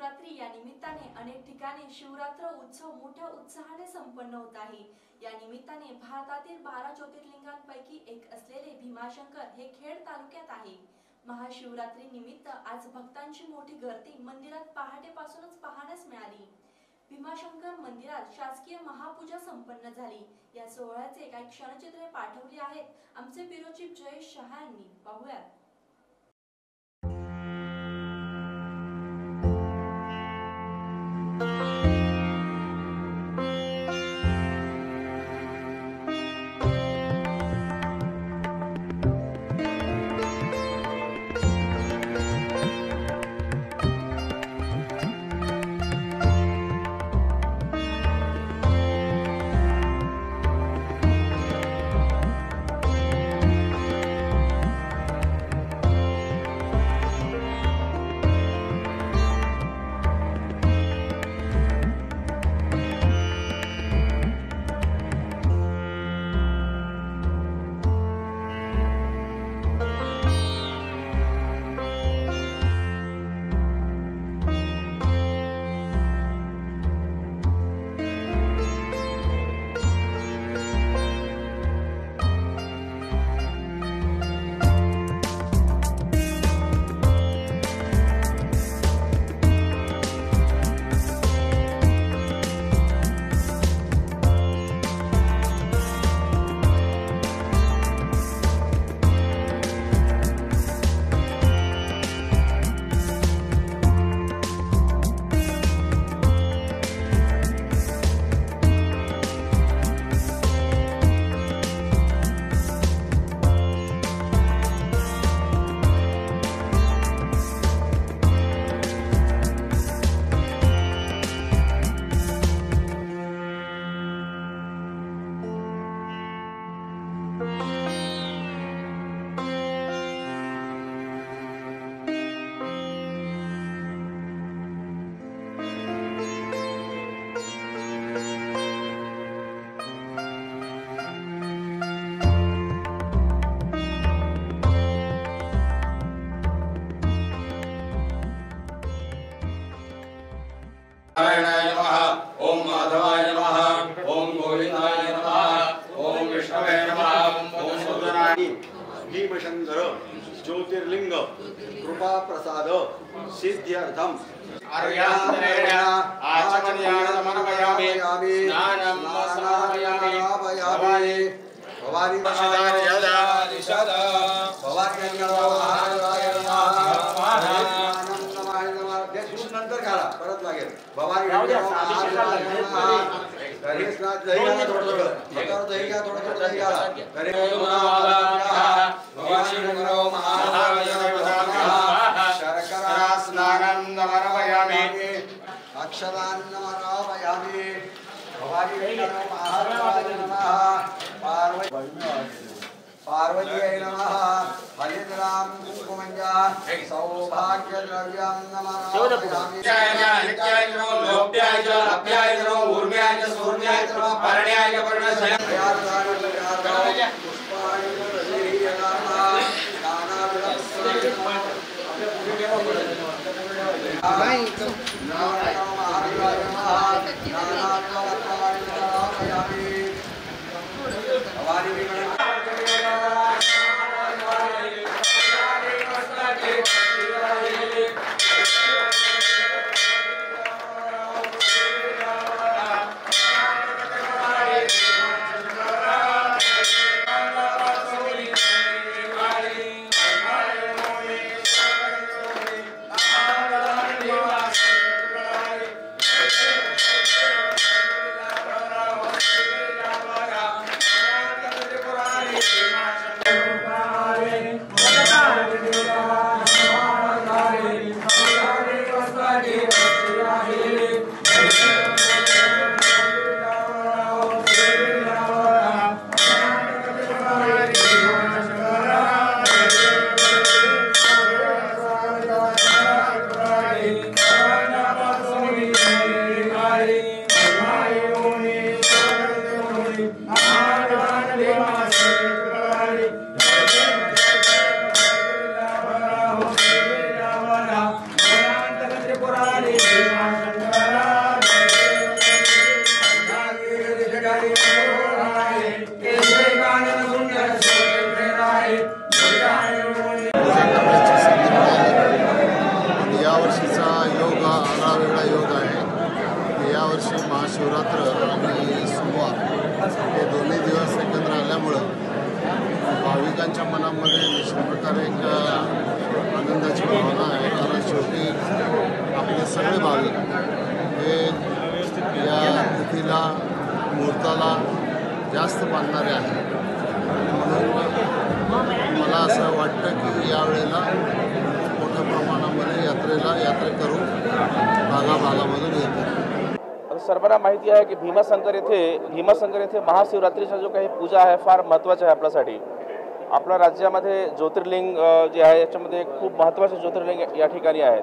अनेक ठिकाणी शिवरात्र उत्सव मोठ्या उत्साहाने संपन्न होत आहे. या निमित्ताने भारतातील बारा ज्योतिर्लिंगांपैकी एक असलेले भीमाशंकर हे खेड तालुक्यात आहे. महाशिवरात्री निमित्त आज भक्तांची मोठी गर्दी मंदिरात पहाटेपासूनच पाहण्यास मिळाली. भीमाशंकर मंदिरात शासकीय महापूजा संपन्न झाली. या सोहळ्याचे काही क्षणचित्रे पाठवली आहेत. आमचे ब्युरो चीफ जयेश शहा यांनी. पाहूयात. ज्योतिर्लिंग कृपा प्रसाद सिद्ध्यर्थम भवानि। नंतर काढा परत लागेल। भवानी घाला थोडं थोडं दही घ्या थोडं थोडं दही घाला अक्षरान्नमरामयामि भवानी महाराज नमः पार्वती पार्वतीय नमः। हरिद्रां कुकुमञ्जा सौभाग्यद्रव्यं नमः Thank you. भाविकांच्या मनामध्ये निश्चित प्रकारे एक आनंदाची भावना आहे. कारण शेवटी आपले सगळे भाविक हे या तिथीला मुहूर्ताला जास्त बांधणारे आहेत. म्हणून मला असं वाटतं की यावेळेला मोठ्या प्रमाणामध्ये यात्रेला यात्रेकरू भागाभागामधून येतात सर्वांना माहिती आहे की भीमाशंकर येथे भीमाशंकर येथे महाशिवरात्रीचा जो काही पूजा आहे फार महत्त्वाचा आहे आपल्यासाठी. आपल्या राज्यामध्ये ज्योतिर्लिंग जे आहे याच्यामध्ये खूप महत्त्वाचे ज्योतिर्लिंग या ठिकाणी आहेत.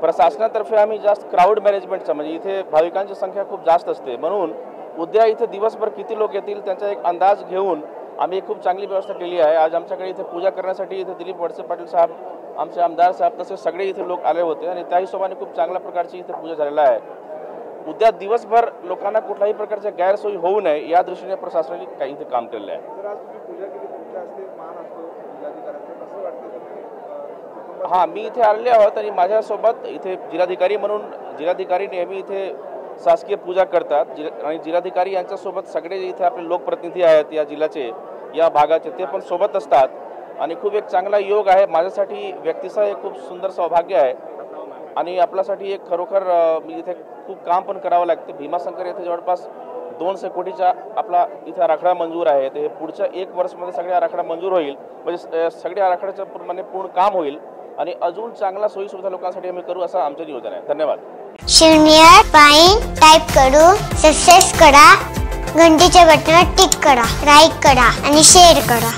प्रशासनातर्फे आम्ही जास्त क्राऊड मॅनेजमेंटचा म्हणजे इथे भाविकांची संख्या खूप जास्त असते. म्हणून उद्या इथे दिवसभर किती लोक येतील त्यांचा एक अंदाज घेऊन आम्ही खूप चांगली व्यवस्था केली आहे. आज आमच्याकडे इथे पूजा करण्यासाठी इथे दिलीप वडसे पाटील साहेब आमचे आमदार साहेब तसेच सगळे इथे लोक आले होते आणि त्या हिशोबाने खूप चांगल्या प्रकारची इथे पूजा झालेला आहे. उद्या दिवसभर लोकांना कुठल्याही प्रकारच्या गैरसोयी होऊ नये या दृष्टीने प्रशासनाने काही इथे काम केलेलं आहे. हां मी इथे आलेले आहोत आणि माझ्यासोबत इथे जिल्हाधिकारी म्हणून जिल्हाधिकारी नेहमी इथे शासकीय पूजा करतात. जिल्हा आणि जिल्हाधिकारी यांच्यासोबत सगळे जे इथे आपले लोकप्रतिनिधी आहेत या जिल्ह्याचे या भागाचे ते पण सोबत असतात. आणि खूप एक चांगला योग आहे. माझ्यासाठी व्यक्तीचं एक खूप सुंदर सौभाग्य आहे. आणि आपल्यासाठी एक खरोखर म्हणजे मी इथे खूप काम पण करावं लागते. भीमाशंकर येथे जवळपास दोनशे कोटीचा आपला इथे आराखडा मंजूर आहे. ते हे पुढच्या एक वर्षमध्ये सगळे आराखडा मंजूर होईल. म्हणजे सगळ्या सगळे आराखड्याच्या प्रमाणे पूर्ण काम होईल आणि अजून चांगला सोयीसुविधा लोकांसाठी आम्ही करू असं आमचं नियोजन आहे. धन्यवाद. शून्य पॉईंट टाईप करू सक्सेस करा घंटीच्या बटनावर टिक करा लाईक करा आणि शेअर करा.